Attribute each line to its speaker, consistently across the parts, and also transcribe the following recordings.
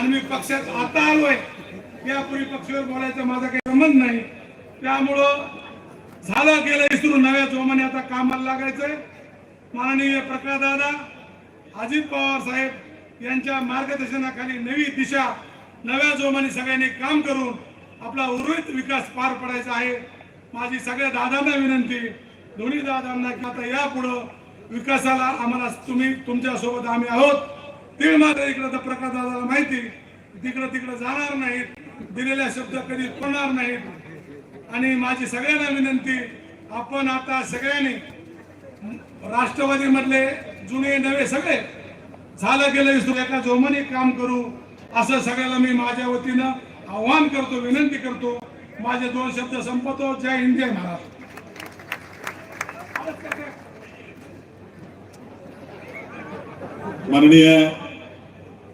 Speaker 1: आणि मी पक्षात आता आलोय. यापूर्वी पक्षावर बोलायचं माझा काही संबंध नाही. त्यामुळं झालं गेलं इसरू नव्या जोमाने आता कामाला लागायचंय. माननीय प्रकाश दादा अजित पवार साहेब यांच्या मार्गदर्शनाखाली नवी दिशा नव्या जोमाने सगळ्यांनी काम करून आपला उर्वरित विकास पार पडायचा आहे. माझी सगळ्या दादांना विनंती दोन्ही दादांना की आता यापुढं विकासाला आम्हाला तुम्ही तुमच्यासोबत आम्ही आहोत. ते मात्र इकडं तर प्रकाश दादाला माहिती तिकडं तिकडं जाणार नाहीत. दिलेल्या शब्द कधी तोडणार नाहीत. आणि माझी सगळ्यांना विनंती आपण आता सगळ्यांनी राष्ट्रवादी मधले जुने नवे सगळे झालं गेलं विसरू एका जोमाने काम करू असं सगळ्याला मी माझ्या वतीनं आव्हान करतो विनंती करतो. माझे दोन शब्द संपतो जय हिंद जय महाराष्ट्र.
Speaker 2: माननीय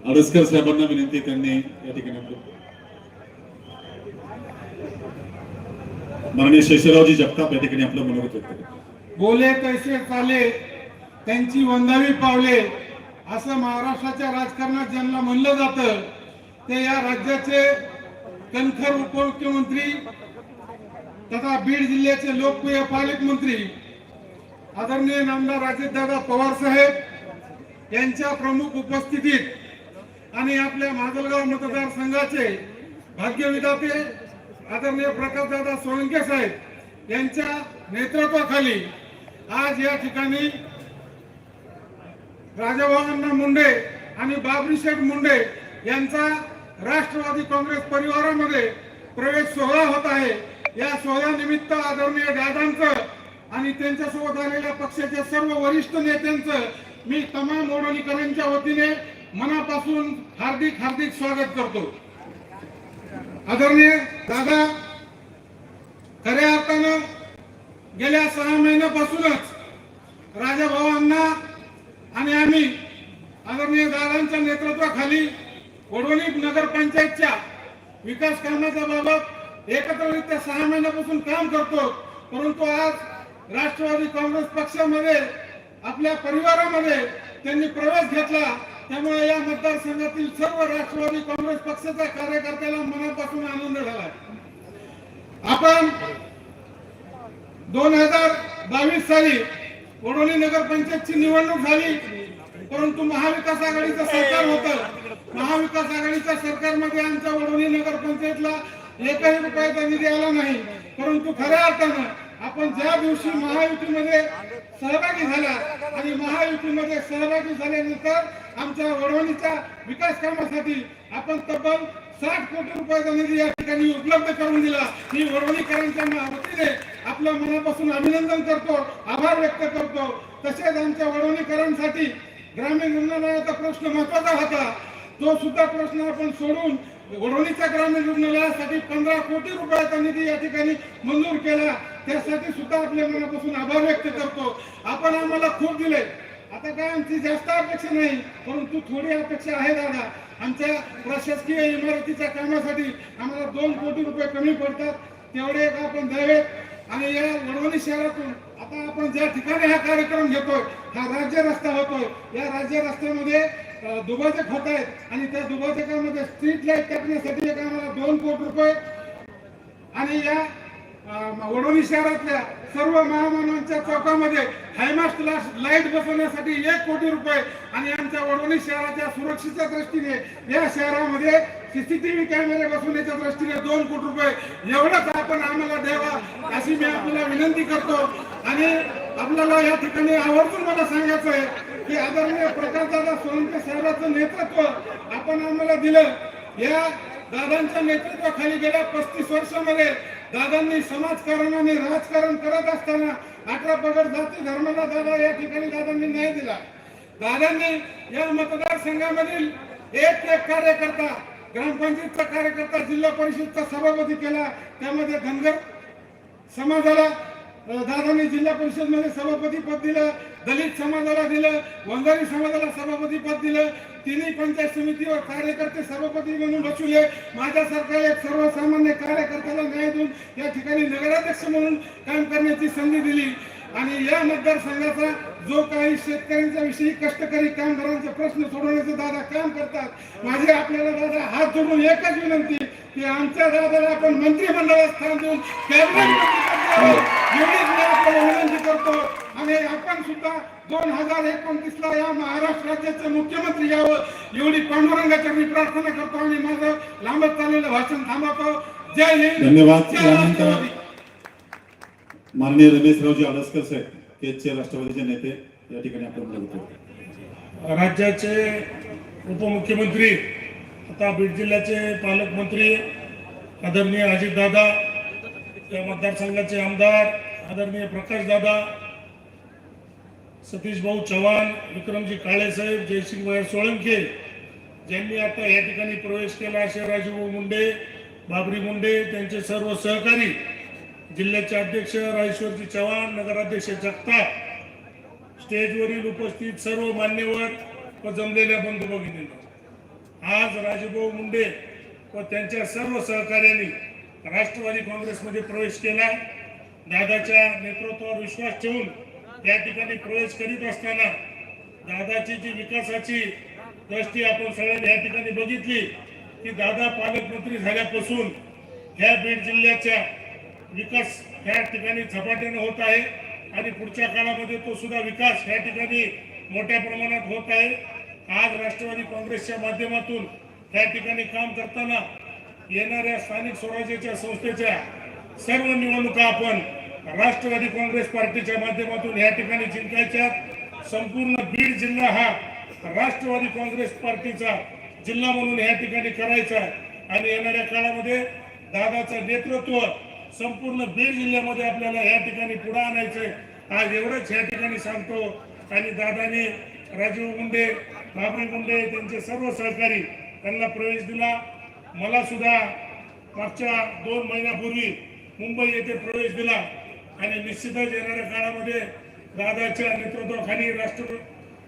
Speaker 2: आडसकर साहेबांना विनंती त्यांनी या ठिकाणी माननीय शेषरावजी जगताप या ठिकाणी आपलं मनोगत व्यक्त
Speaker 1: बोले तैसे चाले त्यांची वंदावी पावले असं महाराष्ट्राच्या राजकारणात ज्यांना म्हणलं जातं ते या राज्याचे कणखर उपमुख्यमंत्री तथा बीड जिल्ह्याचे लोकप्रिय पालकमंत्री आदरणीय नामदार अजितदादा पवार साहेब यांच्या प्रमुख उपस्थितीत आणि आपल्या माजलगाव मतदारसंघाचे भाग्यविधाते आदरणीय प्रकाशदादा सोळंके साहेब यांच्या नेतृत्वाखाली आज या ठिकाणी राजाभावांना मुंडे आणि बाबरी शेठ मुंडे यांचा राष्ट्रवादी काँग्रेस परिवारामध्ये प्रवेश सोहळा होत आहे. या सोहळ्यानिमित्त आदरणीय दादांचं आणि त्यांच्यासोबत आलेल्या पक्षाच्या सर्व वरिष्ठ नेत्यांचं मी तमाम ओढणीकरांच्या वतीने मनापासून हार्दिक हार्दिक स्वागत करतो. आदरणीय दादा खऱ्या अर्थानं गेल्या सहा महिन्यापासूनच राजा भावांना आणि आम्ही आदरणीय दादांच्या नेतृत्वाखाली वडवणी नगरपंचायतच्या विकास कामाच्या बाबत एकत्ररित्या सहा महिन्यापासून काम करतो. परंतु आज राष्ट्रवादी काँग्रेस पक्षामध्ये आपल्या परिवारामध्ये त्यांनी प्रवेश घेतला. त्यामुळे या मतदारसंघातील सर्व राष्ट्रवादी काँग्रेस पक्षाच्या कार्यकर्त्याला मनापासून आनंद झाला आपण दोन हजार बावीस साली वडोली नगरपंचायतची निवडणूक झाली परंतु महाविकास आघाडीचं सरकार होतं. महाविकास आघाडीच्या सरकारमध्ये आमच्या वडोली नगरपंचायतला एकही रुपयाचा निधी आला नाही. परंतु खऱ्या अर्थानं आपण ज्या दिवशी महायुतीमध्ये सहभागी झाला आणि महायुतीमध्ये सहभागी झाल्यानंतर आमच्या वडवणीच्या विकास कामासाठी आपण तब्बल साठ कोटी रुपयाचा निधी या ठिकाणी उपलब्ध करून दिला. मी वडवणीकरांच्या वतीने आपल्या मनापासून अभिनंदन करतो आभार व्यक्त करतो. तसेच आमच्या वडवणीकरांसाठी ग्रामीण रुग्णालयाचा प्रश्न महत्त्वाचा होता. तो सुद्धा प्रश्न आपण सोडून वडवणीच्या ग्रामीण रुग्णालयासाठी पंधरा कोटी रुपयाचा निधी या ठिकाणी मंजूर केला. त्यासाठी सुद्धा आपल्या मनापासून आभार व्यक्त करतो. आपण आम्हाला खूप दिले. आता काय आमची जास्त अपेक्षा नाही परंतु थोडी अपेक्षा आहे दादा. आमच्या प्रशासकीय इमारतीच्या कामासाठी आम्हाला दोन कोटी रुपये कमी पडतात तेवढे एक आपण द्यावेत. आणि या वडवणी शहरातून आता आपण ज्या ठिकाणी हा कार्यक्रम घेतोय हा राज्य रस्ता होतोय या राज्य रस्त्यामध्ये दुभाजक होत आहेत. आणि त्या दुभाजकामध्ये स्ट्रीट लाइट टाकण्यासाठी एक आम्हाला दोन कोटी रुपये आणि या अ, वडोली शहरातल्या सर्व महामानवांच्या चौकामध्ये हायमास्ट लाइट बसवण्यासाठी एक कोटी रुपये आणि आमच्या वडोली शहराच्या सुरक्षेच्या दृष्टीने या शहरामध्ये सीसीटीव्ही कॅमेरे बसवण्याच्या दृष्टीने दोन कोटी रुपये. एवढंच आपण आम्हाला द्यावा अशी मी आपल्याला विनंती करतो. आणि आपल्याला या ठिकाणी आवर्जून मला सांगायचं आहे की आदरणीय प्रकाशदादा सोळंके साहेबांचं नेतृत्व आपण आम्हाला दिलं. या दादांच्या नेतृत्वाखाली गेल्या पस्तीस वर्षामध्ये दादांनी समाजकारण आणि राजकारण करत असताना अठरा पगड जाती धर्माला दादा या ठिकाणी दादांनी न्याय दिला. दादांनी या मतदारसंघामधील एक एक कार्यकर्ता ग्रामपंचायतचा कार्यकर्ता जिल्हा परिषदचा सभापती केला. त्यामध्ये धनगर समाजाला दादांनी जिल्हा परिषदमध्ये सभापती पद दिलं दलित समाजाला दिलं वंजारी समाजाला सभापती पद दिलं. तिन्ही पंचायत समितीवर कार्यकर्ते सभापती म्हणून बसवले. माझ्यासारखा एक सर्वसामान्य कार्यकर्त्याला न्याय देऊन या ठिकाणी नगराध्यक्ष म्हणून काम करण्याची संधी दिली. आणि या मतदारसंघाचा जो काही शेतकऱ्यांच्या विषयी कष्टकरी कामगारांचे प्रश्न सोडवण्याचे दादा काम करतात माझे आपल्याला दादा हात जोडून एकच विनंती की आमच्या दादाला आपण मंत्रिमंडळात स्थान देऊन कॅबिनेट मंत्री एवढीच मी आपल्याला विनंती करतो. आणि आपण सुद्धा दोन हजार एकोणतीस ला या महाराष्ट्र राज्याचे मुख्यमंत्री यावं एवढी पांडुरंगाच्या मी प्रार्थना करतो आणि माझं लांबत चाललेलं भाषण थांबवतो. जय हिंद.
Speaker 2: धन्यवाद. माननीय रमेशरावजी आडसकर साहेब केजचे राष्ट्रवादीचे नेते या ठिकाणी आपण बोलतो
Speaker 3: राज्याचे उपमुख्यमंत्री आता बीड जिल्ह्याचे पालकमंत्री आदरणीय अजितदादा या मतदारसंघाचे आमदार आदरणीय प्रकाशदादा सतीश भाऊ चव्हाण विक्रमजी काळेसाहेब जयसिंग भाई सोळंके ज्यांनी आता या ठिकाणी प्रवेश केला असे राजूभाऊ मुंडे बाबरी मुंडे त्यांचे सर्व सहकारी जिल्ह्याचे अध्यक्ष राजेश्वरजी चव्हाण नगराध्यक्ष जगताप स्टेजवरील उपस्थित सर्व मान्यवर व जमलेल्या बंधू भगिनींनो आज राजूभाऊ मुंडे व त्यांच्या सर्व सहकार्यांनी राष्ट्रवादी काँग्रेसमध्ये प्रवेश केला. दादाच्या नेतृत्वावर विश्वास ठेवून त्या ठिकाणी प्रवेश करीत असताना दादाची जी विकासाची दृष्टी आपण सगळ्यांनी या ठिकाणी बघितली की दादा पालकमंत्री झाल्यापासून ह्या बीड जिल्ह्याच्या विकास ह्या ठिकाणी झपाट्याने होत आहे आणि पुढच्या काळामध्ये तो सुद्धा विकास या ठिकाणी मोठ्या प्रमाणात होत आहे. आज राष्ट्रवादी काँग्रेसच्या माध्यमातून त्या ठिकाणी काम करताना येणाऱ्या स्थानिक स्वराज्याच्या संस्थेच्या सर्व निवडणुका आपण राष्ट्रवादी काँग्रेस पार्टीच्या माध्यमातून या ठिकाणी जिंकायच्या. संपूर्ण बीड जिल्हा हा राष्ट्रवादी काँग्रेस पार्टीचा जिल्हा म्हणून या ठिकाणी करायचा. आणि येणाऱ्या काळामध्ये दादाचं नेतृत्व संपूर्ण बीड जिल्ह्यामध्ये आपल्याला या ठिकाणी पुढे आणायचंय आज एवढंच या ठिकाणी सांगतो. आणि दादाने राजीव मुंडे बाबरी मुंडे त्यांचे सर्व सहकारी त्यांना प्रवेश दिला. मला सुद्धा मागच्या दोन महिन्यापूर्वी मुंबई येथे प्रवेश दिला आणि निश्चितच येणाऱ्या काळामध्ये दादाच्या नेतृत्वाखाली राष्ट्र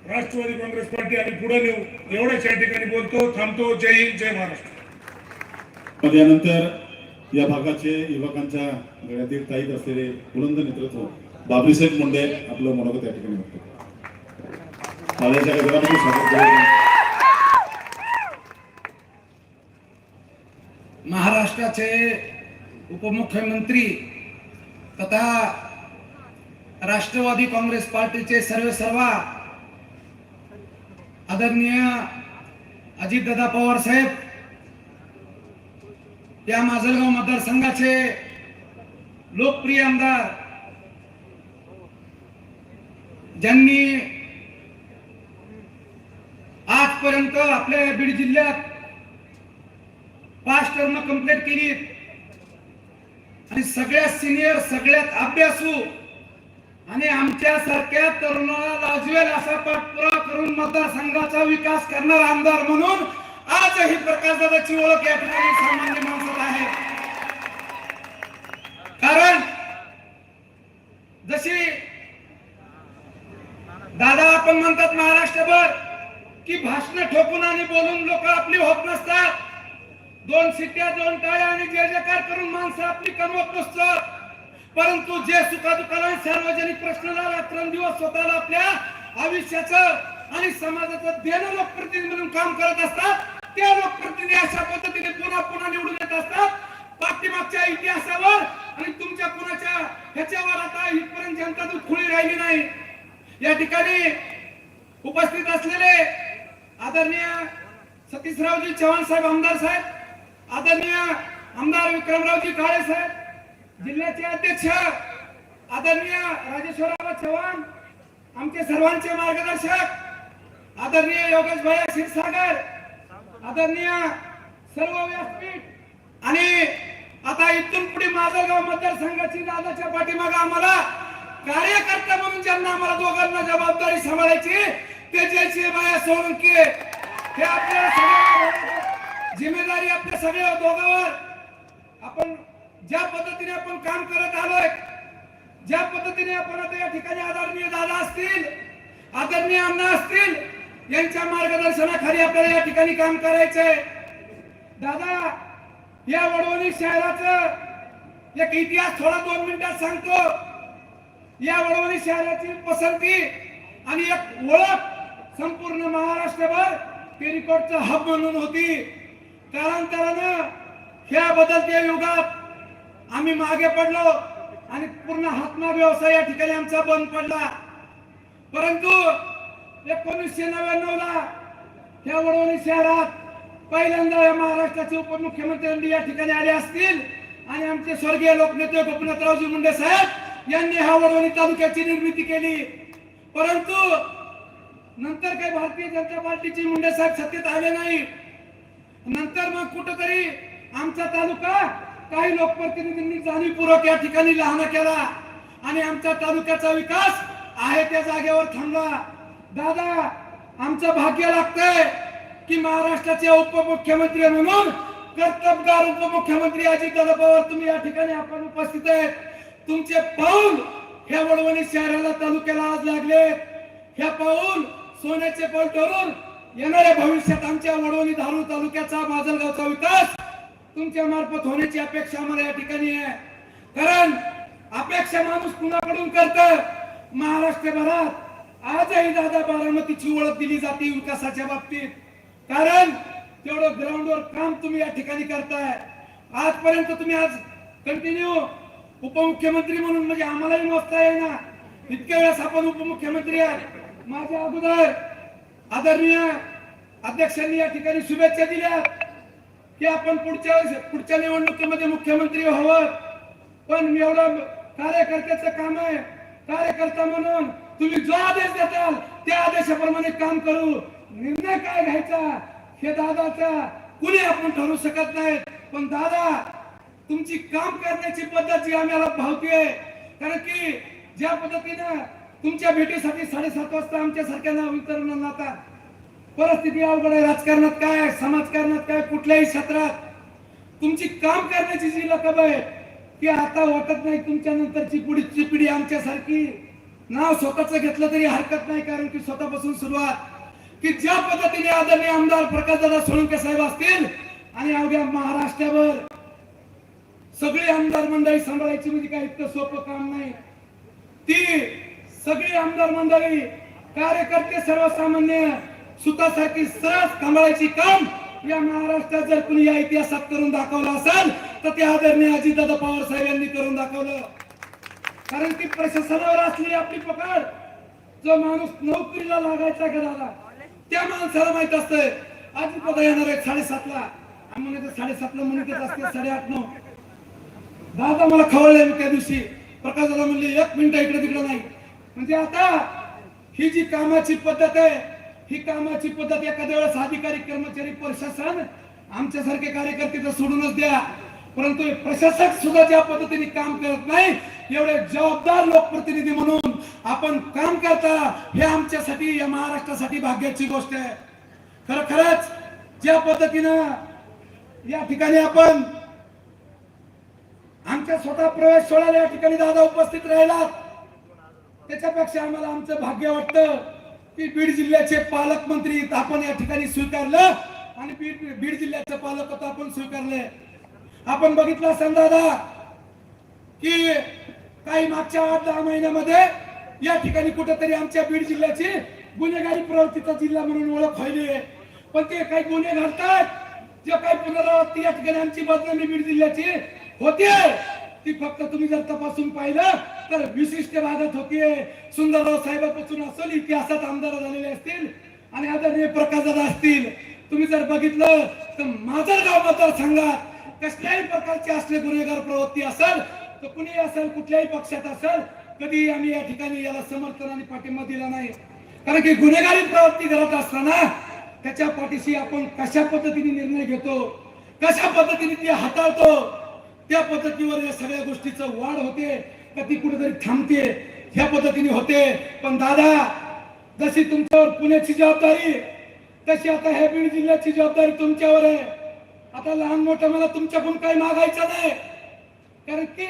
Speaker 3: राष्ट्रवादी काँग्रेस पार्टी आम्ही पुढे नेऊ एवढंच या ठिकाणी बोलतो थांबतो. जय हिंद जय महाराष्ट्र.
Speaker 2: यानंतर या भागाचे युवकांच्या गळ्यातील ताईत असलेले बुलंद नेतृत्व बाबरीसाहेब मुंडे आपलं मनोगत या ठिकाणी गजरामध्ये स्वागत
Speaker 4: महाराष्ट्राचे उपमुख्यमंत्री तथा राष्ट्रवादी काँग्रेस पार्टीचे सर्व सर्वा आदरणीय अजितदादा पवार साहेब या माजलगाव मतदारसंघाचे लोकप्रिय आमदार ज्यांनी आजपर्यंत आपल्या बीड जिल्ह्यात पाच टर्म कंप्लीट केली. आणि सगळ्यात सिनियर सगळ्यात अभ्यासू आणि आमच्या सारख्या तरुणाला लाजवेल असा पाठपुरा करून मतदारसंघाचा विकास करणारा आमदार म्हणून आजही प्रकाशदादाची ओळख या ठिकाणी सामान्य माणसात आहे. कारण जशी दादा आपण म्हणतात महाराष्ट्रभर की भाषण ठोकून आणि बोलून लोक आपली होत नसतात. दोन सिट्ट्या दोन टाळ्या आणि जे जयकार करून माणसं आपली कमवत नसतात परंतु जे सुखादुखाला सार्वजनिक प्रश्नाला रात्रंदिवस स्वतःला आपल्या आयुष्याचं आणि समाजाचं देणं लोकप्रतिनिधी म्हणून काम करत असतात त्या लोकप्रतिनिधी अशा पद्धतीने पुन्हा पुन्हा निवडून येत असतात. पाठीमागच्या इतिहासावर आणि तुमच्या कुणाच्या ह्याच्यावर आता इथपर्यंत जनता खुळी राहिली नाही. या ठिकाणी उपस्थित असलेले आदरणीय सतीशरावजी चव्हाण साहेब आमदार साहेब आदरणीय आमदार विक्रमरावजी काळे साहेब जिल्ह्याचे अध्यक्ष आदरणीय राजेश्वरराव चव्हाण आमचे सर्वांचे मार्गदर्शक आदरणीय योगेश भाई क्षीरसागर आदरणीय सर्व व्यासपीठ आणि आता इथून पुढे माजलगाव मतदारसंघाची दादाच्या पाठीमागे आम्हाला कार्यकर्ता म्हणून ज्यांना आम्हाला दोघांना जबाबदारी सांभाळायची ते जयसिंह बाया सोळंके हे आपल्या सगळ्या जिम्मेदारी आपल्या सगळ्या दोघांवर. आपण ज्या पद्धतीने आपण काम करत आलोय ज्या पद्धतीने आपण आता या ठिकाणी आदरणीय दादा असतील आदरणीय अण्णा असतील यांच्या मार्गदर्शनाखाली आपल्याला या ठिकाणी काम करायचंय. दादा या वडवणी शहराचं एक इतिहास थोडा दोन मिनिटात सांगतो. या वडवणी शहराची पसंती आणि एक ओळख संपूर्ण महाराष्ट्रभर टेरिकॉटचा हब म्हणून होती. कालांतरानं ह्या बदलत्या युगात आम्ही मागे पडलो आणि पूर्ण हातमा व्यवसाय या ठिकाणी आमचा बंद पडला. परंतु एकोणीसशे नव्याण्णव ला ह्या वडवणी शहरात पहिल्यांदा या महाराष्ट्राचे उपमुख्यमंत्री या ठिकाणी आले असतील आणि आमचे स्वर्गीय लोकनेते गोपीनाथरावजी मुंडे साहेब यांनी ह्या वडवणी तालुक्याची निर्मिती केली. परंतु नंतर काही भारतीय जनता पार्टीचे मुंडे साहेब सत्तेत आले नाही. नंतर मग कुठंतरी आमचा तालुका काही लोकप्रतिनिधींनी जाणीवपूर्वक या ठिकाणी लहान केला. आणि आमच्या तालुक्याचा विकास आहे त्या जागेवर थांबला. दादा आमचं भाग्य लागतंय की महाराष्ट्राचे उपमुख्यमंत्री म्हणून कर्तबगार उपमुख्यमंत्री अजितदादा पवार तुम्ही या ठिकाणी आपण उपस्थित आहेत. तुमचे पाऊल ह्या वडवणी शहराला तालुक्याला आज लागले. ह्या पाऊल सोन्याचे पाऊल ठरून येणाऱ्या भविष्यात आमच्या वडवणी धारूर तालुक्याचा माजलगावचा विकास तुमच्या मार्फत होण्याची अपेक्षा आम्हाला या ठिकाणी आहे. कारण अपेक्षा माणूस कुणाकडून करत? महाराष्ट्रभरात आजही दादा बारामतीची ओळख दिली जाते विकासाच्या बाबतीत. कारण तेवढं ग्राउंडवर काम तुम्ही या ठिकाणी करताय. आजपर्यंत तुम्ही आज कंटिन्यू उपमुख्यमंत्री म्हणून म्हणजे आम्हालाही मोजता येईना. इतक्या वेळेस आपण उपमुख्यमंत्री आहात. माझ्या अगोदर आदरणीय अध्यक्षांनी या ठिकाणी शुभेच्छा दिल्या की आपण पुढच्या पुढच्या निवडणुकीमध्ये मुख्यमंत्री व्हावं. पण एवढं कार्यकर्त्याचं काम आहे. कार्यकर्ता म्हणून तुम्ही जो आदेश देताल त्या आदेशाप्रमाणे काम करू. निर्णय काय घ्यायचा हे दादाचा कुणी आपण ठरवू शकत नाही पण दादा तुमची काम करण्याची पद्धत जी आम्हाला भावते कारण की ज्या पद्धतीनं तुमच्या भेटीसाठी साडेसात वाजता आमच्या सारख्यांना वितरण आता परिस्थिती अवघड आहे. राजकारणात काय समाजकारणात काय? कुठल्याही क्षेत्रात. तुमची काम करण्याची जी लकब आहे ती आता वाटत नाही. तुमच्या नंतरची पुढची पिढी आमच्यासारखी नाव स्वतःच घेतलं तरी हरकत नाही. कारण की स्वतःपासून सुरुवात. की ज्या पद्धतीने आदरणीय आमदार प्रकाशदादा सोळंके साहेब असतील आणि अवघ्या महाराष्ट्रावर सगळी आमदार मंडळी सांभाळायची म्हणजे काय? इतकं सोपं काम नाही. ती सगळी आमदार मंडळी कार्यकर्ते सर्वसामान्य सुतासारखी सरस थांबायची काम या महाराष्ट्रात जर कुणी या इतिहासात करून दाखवलं असेल तर ते आदरणीय अजितदादा पवार साहेब यांनी करून दाखवलं. कारण की प्रशासनावर असलेली आपली पकड जो माणूस नोकरीला लागायचा घराला त्या माणसाला माहीत असतंय अजित दादा येणार आहे साडेसातला. आम्ही म्हणतो साडेसातला म्हणतच असते साडेआठ नऊ दादा मला खवळले त्या दिवशी. प्रकाश दादा म्हणले एक मिनिट इकडे तिकडे नाही. म्हणजे आता ही जी कामाची पद्धत आहे ही कामाची पद्धत एखाद्या वेळेस अधिकारी कर्मचारी प्रशासन आमच्यासारखे कार्यकर्ते तर सोडूनच द्या. परंतु प्रशासक सुद्धा ज्या पद्धतीने काम करत नाही एवढे जबाबदार लोकप्रतिनिधी म्हणून आपण काम करता हे आमच्यासाठी या महाराष्ट्रासाठी भाग्याची गोष्ट आहे. खर खरंच ज्या पद्धतीनं या ठिकाणी आपण आमच्या स्वतः प्रवेश सोहळ्याला या ठिकाणी दादा उपस्थित राहिलात. त्याच्यापेक्षा आम्हाला आमचं भाग्य वाटतं की बीड जिल्ह्याचे पालकमंत्री आपण या ठिकाणी स्वीकारलं आणि बीड बीड जिल्ह्याचं पालकत्व आपण स्वीकारले आपण बघितलं असेल दादा की काही मागच्या आठ दहा महिन्यामध्ये या ठिकाणी कुठेतरी आमच्या बीड जिल्ह्याची गुन्हेगारी प्रवृत्तीचा जिल्हा म्हणून ओळख व्हायली पण ते काही गुन्हे घडतात जे काही पुनरावृत्ती या ठिकाणी आमची बदनामी बीड जिल्ह्याची होते ती फक्त तुम्ही जर तपासून पाहिलं तर विशिष्ट भागात होतीये सुंदरराव साहेबापासून असेल इतिहासात आमदार झालेले असतील आणि आदरणीय प्रकाशदादा असतील. तुम्ही जर बघितलं तर माजलगाव मतदारसंघात कसल्याही प्रकारची असले गुन्हेगार प्रवृत्ती असेल तर कुणी असेल कुठल्याही पक्षात असेल कधी आम्ही या ठिकाणी याला समर्थन आणि पाठिंबा दिला नाही. कारण की गुन्हेगारी प्रवृत्ती घडत असताना त्याच्या पाठीशी आपण कशा पद्धतीने निर्णय घेतो कशा पद्धतीने ती हाताळतो त्या पद्धतीवर या सगळ्या गोष्टीचं वाढ होते का ती कुठेतरी थांबते? ह्या पद्धतीने होते. पण दादा जशी तुमच्यावर पुण्याची जबाबदारी तशी आता ह्या बीड जिल्ह्याची जबाबदारी तुमच्यावर आहे. आता लहान मोठं मला तुमच्याकडून काही मागायचं नाही. कारण की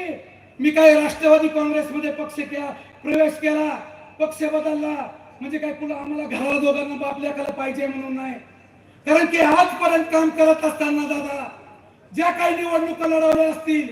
Speaker 4: मी काय राष्ट्रवादी काँग्रेसमध्ये पक्ष केला प्रवेश केला पक्ष बदलला म्हणजे काय कुठं आम्हाला घराला दोघांना बापल्याकडे पाहिजे म्हणून नाही. कारण की आजपर्यंत काम करत असताना दादा ज्या काही निवडणुका लढवल्या असतील